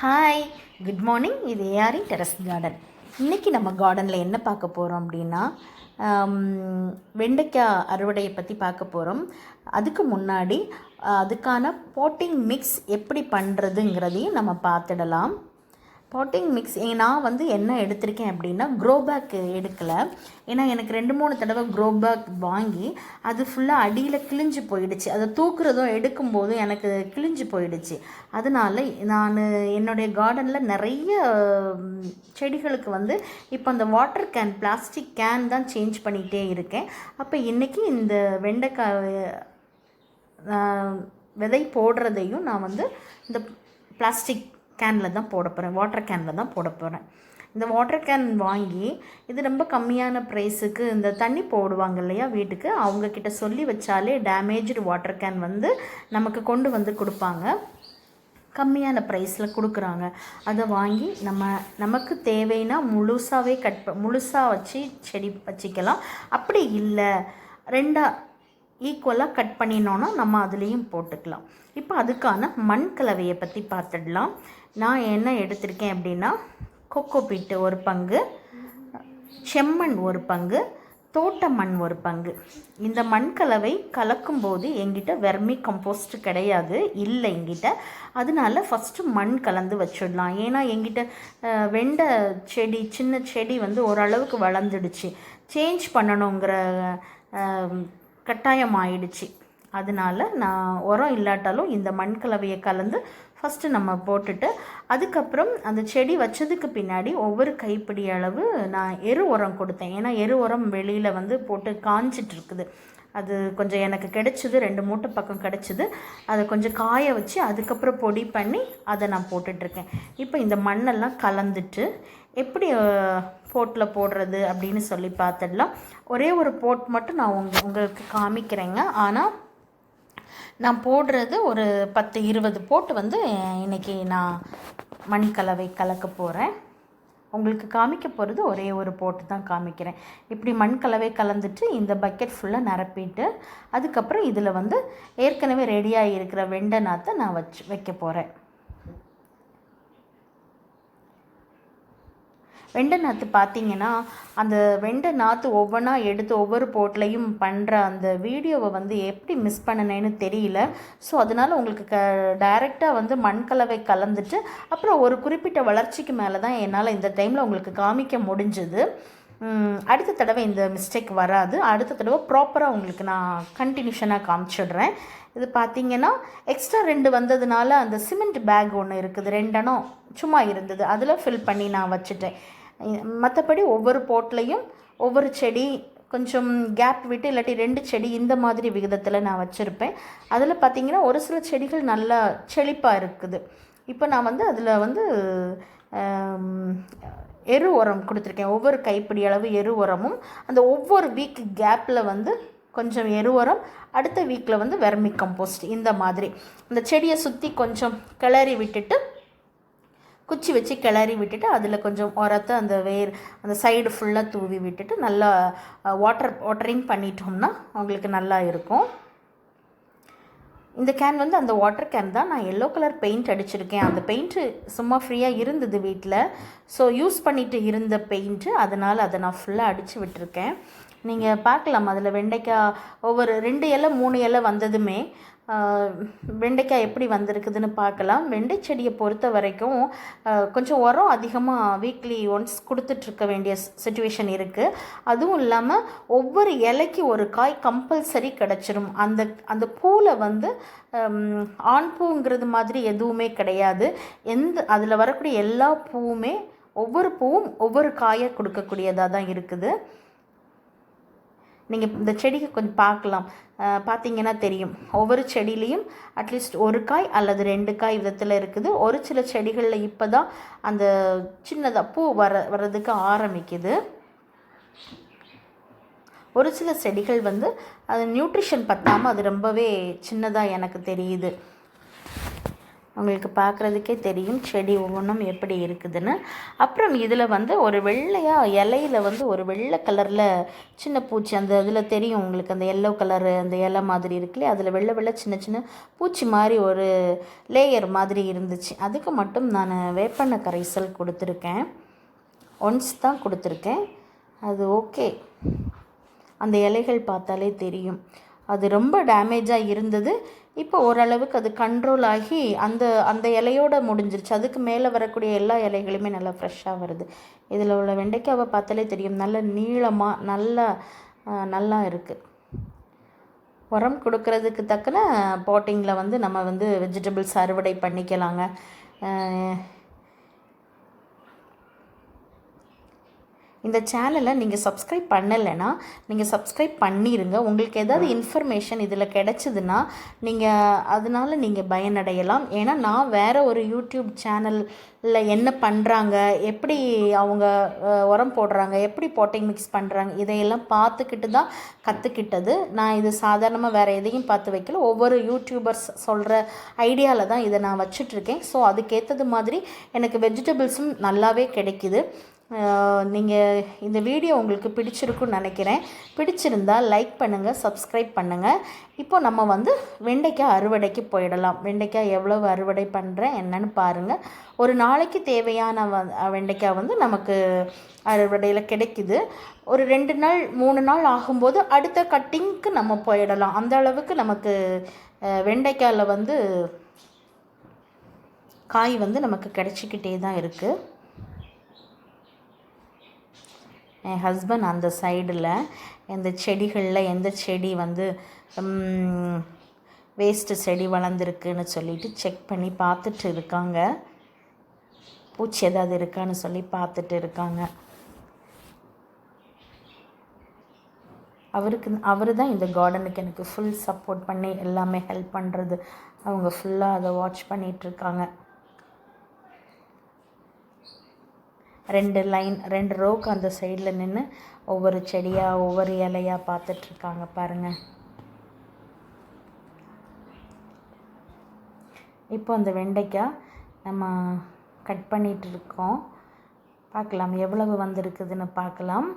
Hi good morning இது ஏஆரி terrace garden இன்றைக்கி நம்ம கார்டனில் என்ன பார்க்க போகிறோம் அப்படின்னா வெண்டைக்காய் அறுவடையை பற்றி பார்க்க போகிறோம் அதுக்கு முன்னாடி அதுக்கான போட்டிங் மிக்ஸ் எப்படி பண்ணுறதுங்கிறதையும் நம்ம பார்த்துடலாம். பாட்டிங் மிக்ஸ் நான் வந்து என்ன எடுத்திருக்கேன் அப்படின்னா க்ரோபேக் எடுக்கலை. ஏன்னா எனக்கு ரெண்டு மூணு தடவை க்ரோ பேக் வாங்கி அது ஃபுல்லாக அடியில் கிழிஞ்சு போயிடுச்சு. அதை தூக்குறதும் எடுக்கும்போது எனக்கு கிழிஞ்சு போயிடுச்சு. அதனால நான் என்னுடைய கார்டனில் நிறைய செடிகளுக்கு வந்து இப்போ அந்த வாட்டர் கேன் பிளாஸ்டிக் கேன் தான் சேஞ்ச் பண்ணிகிட்டே இருக்கேன். அப்போ இன்றைக்கி இந்த வெண்டைக்காய் விதை போடுறதையும் நான் வந்து இந்த பிளாஸ்டிக் கேனில் தான் போட போகிறேன் வாட்டர் கேனில் தான் போட போகிறேன் இந்த வாட்டர் கேன் வாங்கி இது ரொம்ப கம்மியான ப்ரைஸுக்கு இந்த தண்ணி போடுவாங்க இல்லையா வீட்டுக்கு அவங்கக்கிட்ட சொல்லி வச்சாலே டேமேஜ்டு வாட்டர் கேன் வந்து நமக்கு கொண்டு வந்து கொடுப்பாங்க. கம்மியான ப்ரைஸில் கொடுக்குறாங்க. அதை வாங்கி நம்ம நமக்கு தேவைன்னா முழுசாகவே கட் முழுசாக வச்சு செடி வச்சுக்கலாம். அப்படி இல்லை ரெண்டாக ஈக்குவலாக கட் பண்ணினோன்னா நம்ம அதுலேயும் போட்டுக்கலாம். இப்போ அதுக்கான மண் கலவையை பற்றி பார்த்துடலாம். நான் என்ன எடுத்திருக்கேன் அப்படின்னா கொக்கோ பீட்டு ஒரு பங்கு செம்மண் ஒரு பங்கு தோட்ட மண் ஒரு பங்கு. இந்த மண் கலவை கலக்கும்போது எங்கிட்ட வெர்மி கம்போஸ்ட் கிடையாது இல்லை எங்கிட்ட அதனால ஃபஸ்ட்டு மண் கலந்து வச்சிடலாம். ஏன்னா எங்கிட்ட வெண்ட வெண்டை செடி சின்ன செடி வந்து ஓரளவுக்கு வளர்ந்துடுச்சு. சேஞ்ச் பண்ணணுங்கிற கட்டாயம் ஆயிடுச்சு. அதனால நான் உரம் இல்லாட்டாலும் இந்த மண் கலவையை கலந்து ஃபஸ்ட்டு நம்ம போட்டுட்டு அதுக்கப்புறம் அந்த செடி வச்சதுக்கு பின்னாடி ஒவ்வொரு கைப்பிடி அளவு நான் எரு உரம் கொடுத்தேன். ஏன்னா எரு உரம் வெளியில் வந்து போட்டு காஞ்சிட்டு இருக்குது அது கொஞ்சம் எனக்கு கிடைச்சிது ரெண்டு மூட்டை பக்கம் கிடைச்சிது. அதை கொஞ்சம் காய வச்சு அதுக்கப்புறம் பொடி பண்ணி அதை நான் போட்டுட்ருக்கேன் இப்போ இந்த மண்ணெல்லாம் கலந்துட்டு எப்படி போட்டில் போடுறது அப்படின்னு சொல்லி பார்த்துடலாம். ஒரே ஒரு போட் மட்டும் நான் உங்க உங்களுக்கு காமிக்கிறேங்க. ஆனால் நான் போடுறது ஒரு பத்து இருபது போட்டு வந்து இன்றைக்கி நான் மணிக்கலவை கலக்க போகிறேன் உங்களுக்கு காமிக்க போகிறது ஒரே ஒரு போட்டு தான் காமிக்கிறேன். இப்படி மண் கலவை கலந்துட்டு இந்த பக்கெட் ஃபுல்லாக நிரப்பிட்டு அதுக்கப்புறம் இதில் வந்து ஏற்கனவே ரெடியாக இருக்கிற வெண்டை நாற்றை நான் வச்சு வைக்க போகிறேன் வெண்டை நாற்று பார்த்தீங்கன்னா அந்த வெண்டை நாற்று ஒவ்வொன்றா எடுத்து ஒவ்வொரு போட்லையும் பண்ணுற அந்த வீடியோவை வந்து எப்படி மிஸ் பண்ணினேன்னு தெரியல. ஸோ அதனால் உங்களுக்கு க டைரெக்டாக வந்து மண்கலவை கலந்துட்டு அப்புறம் ஒரு குறிப்பிட்ட வளர்ச்சிக்கு மேலே தான் என்னால் இந்த டைமில் உங்களுக்கு காமிக்க முடிஞ்சது. அடுத்த தடவை இந்த மிஸ்டேக் வராது. அடுத்த தடவை ப்ராப்பராக உங்களுக்கு நான் கண்டினியூஷனாக காமிச்சிடுறேன். இது பார்த்தீங்கன்னா எக்ஸ்ட்ரா ரெண்டு வந்ததுனால அந்த சிமெண்ட் பேக் ஒன்று இருக்குது ரெண்டனும் சும்மா இருந்தது. அதில் ஃபில் பண்ணி நான் வச்சுட்டேன். மற்றபடி ஒவ்வொரு போட்லேயும் ஒவ்வொரு செடி கொஞ்சம் கேப் விட்டு இல்லாட்டி ரெண்டு செடி இந்த மாதிரி விகிதத்தில் நான் வச்சுருப்பேன். அதில் பார்த்தீங்கன்னா ஒரு சில செடிகள் நல்லா செழிப்பாக இருக்குது. இப்போ நான் வந்து அதில் வந்து எரு உரம் கொடுத்துருக்கேன். ஒவ்வொரு கைப்பிடி அளவு எரு உரமும் அந்த ஒவ்வொரு வீக் கேப்பில் வந்து கொஞ்சம் எரு உரம் அடுத்த வீக்கில் வந்து வெர்மி கம்போஸ்ட் இந்த மாதிரி. அந்த செடியை சுற்றி கொஞ்சம் கிளறி விட்டுட்டு குச்சி வச்சு கிளறி விட்டுட்டு அதில் கொஞ்சம் உரத்தை அந்த வேர் அந்த சைடு ஃபுல்லாக தூவி விட்டுட்டு நல்லா வாட்டர் வாட்டரிங் பண்ணிட்டோம்னா உங்களுக்கு நல்லா இருக்கும். இந்த கேன் வந்து அந்த வாட்டர் கேன் தான். நான் எல்லோ கலர் பெயிண்ட் அடிச்சிருக்கேன். அந்த பெயிண்ட்டு சும்மா ஃப்ரீயாக இருந்தது வீட்டில் ஸோ யூஸ் பண்ணிட்டு இருந்த பெயிண்ட்டு அதனால் அதை நான் ஃபுல்லாக அடித்து விட்டுருக்கேன். நீங்கள் பார்க்கலாம். அதில் வெண்டைக்காய் ஒவ்வொரு ரெண்டு இலை மூணு இலை வந்ததுமே வெண்டைக்காய் எப்படி வந்திருக்குதுன்னு பார்க்கலாம். வெண்டை செடியை பொறுத்த வரைக்கும் கொஞ்சம் உரம் அதிகமாக வீக்லி ஒன்ஸ் கொடுத்துட்ருக்க வேண்டிய சுச்சுவேஷன் இருக்குது அதுவும் இல்லாமல் ஒவ்வொரு இலைக்கு ஒரு காய் கம்பல்சரி கிடச்சிரும். அந்த அந்த பூவில் வந்து ஆண் பூங்கிறது மாதிரி எதுவுமே கிடையாது. எந்த அதில் வரக்கூடிய எல்லா பூவுமே ஒவ்வொரு பூவும் ஒவ்வொரு காயை கொடுக்கக்கூடியதாக தான் இருக்குது. நீங்கள் இந்த செடிக்கு கொஞ்சம் பார்க்கலாம். பார்த்தீங்கன்னா தெரியும். ஒவ்வொரு செடியிலையும் அட்லீஸ்ட் ஒரு காய் அல்லது ரெண்டு காய் விதத்தில் இருக்குது. ஒரு சில செடிகளில் இப்போ தான் அந்த சின்னதாக பூ வர வர்றதுக்கு ஆரம்பிக்குது. ஒரு சில செடிகள் வந்து அது நியூட்ரிஷன் பற்றாமல் அது ரொம்பவே சின்னதாக எனக்கு தெரியுது. உங்களுக்கு பார்க்குறதுக்கே தெரியும் செடி ஒவ்வொன்றும் எப்படி இருக்குதுன்னு. அப்புறம் இதில் வந்து ஒரு வெள்ளையாக இலையில வந்து ஒரு வெள்ளை கலரில் சின்ன பூச்சி அந்த இதில் தெரியும் உங்களுக்கு அந்த எல்லோ கலரு அந்த இலை மாதிரி இருக்குல்லையே அதில் வெள்ளை வெள்ளை சின்ன சின்ன பூச்சி மாதிரி ஒரு லேயர் மாதிரி இருந்துச்சு. அதுக்கு மட்டும் நான் வேப்பெண்ணெய் கரைசல் கொடுத்துருக்கேன். ஒன்ஸ் தான் கொடுத்துருக்கேன். அது ஓகே அந்த இலைகள் பார்த்தாலே தெரியும். அது ரொம்ப டேமேஜாக இருந்தது. இப்போ ஓரளவுக்கு அது கண்ட்ரோல் ஆகி அந்த அந்த இலையோட முடிஞ்சிருச்சு. அதுக்கு மேலே வரக்கூடிய எல்லா இலைகளுமே நல்லா ஃப்ரெஷ்ஷாக வருது. இதில் உள்ள வெண்டைக்காவை பார்த்தாலே தெரியும். நல்ல நீளமாக நல்லா நல்லா இருக்குது உரம் கொடுக்கறதுக்கு தக்கன பாட்டிங்கில் வந்து நம்ம வந்து வெஜிடபிள்ஸ் அறுவடை பண்ணிக்கலாங்க. இந்த சேனலை நீங்கள் சப்ஸ்கிரைப் பண்ணலைன்னா நீங்கள் சப்ஸ்கிரைப் பண்ணிடுங்க உங்களுக்கு ஏதாவது இன்ஃபர்மேஷன் இதில் கிடச்சிதுன்னா நீங்கள் அதனால் நீங்கள் பயனடையலாம். ஏன்னா நான் வேறு ஒரு யூடியூப் சேனலில் என்ன பண்ணுறாங்க எப்படி அவங்க உரம் போடுறாங்க எப்படி போட்டிங் மிக்ஸ் பண்ணுறாங்க இதையெல்லாம் பார்த்துக்கிட்டு தான் கற்றுக்கிட்டது நான் இது சாதாரணமாக வேறு எதையும் பார்த்து வைக்கல. ஒவ்வொரு யூடியூபர்ஸ் சொல்கிற ஐடியாவில் தான் இதை நான் வச்சிட்ருக்கேன் ஸோ அதுக்கேற்றது மாதிரி எனக்கு வெஜிடபிள்ஸும் நல்லாவே கிடைக்கிது. நீங்கள் இந்த வீடியோ உங்களுக்கு பிடிச்சிருக்குன்னு நினைக்கிறேன். பிடிச்சிருந்தா லைக் பண்ணுங்கள் சப்ஸ்கிரைப் பண்ணுங்கள் இப்போ நம்ம வந்து வெண்டைக்காய் அறுவடைக்கு போயிடலாம். வெண்டைக்காய் எவ்வளவு அறுவடை பண்ணுறேன் என்னன்னு பாருங்கள் ஒரு நாளைக்கு தேவையான வ வெண்டைக்காய் வந்து நமக்கு அறுவடையில் கிடைக்குது. ஒரு ரெண்டு நாள் மூணு நாள் ஆகும்போது அடுத்த கட்டிங்க்கு நம்ம போயிடலாம். அந்த அளவுக்கு நமக்கு வெண்டைக்காயில் வந்து காய் வந்து நமக்கு கிடைச்சிக்கிட்டே தான் இருக்குது என் ஹஸ்பண்ட் அந்த சைடில் இந்த செடிகளில் எந்த செடி வந்து வேஸ்ட்டு செடி வளர்ந்துருக்குன்னு சொல்லிட்டு செக் பண்ணி பார்த்துட்டு இருக்காங்க. பூச்சி ஏதாவது இருக்கான்னு சொல்லி பார்த்துட்டு இருக்காங்க. அவருக்கு அவர் தான் இந்த கார்டனுக்கு எனக்கு ஃபுல் சப்போர்ட் பண்ணி எல்லாமே ஹெல்ப் பண்ணுறது அவங்க ஃபுல்லாக அதை வாட்ச் பண்ணிகிட்ருக்காங்க ரெண்டு லைன் ரெண்டு ரோக்கு அந்த சைடில் நின்று ஒவ்வொரு செடியாக ஒவ்வொரு இலையாக பார்த்துட்ருக்காங்க பாருங்கள் இப்போ அந்த வெண்டைக்காய் நம்ம கட் பண்ணிகிட்டு இருக்கோம் பார்க்கலாம் எவ்வளவு வந்திருக்குதுன்னு பார்க்கலாம்.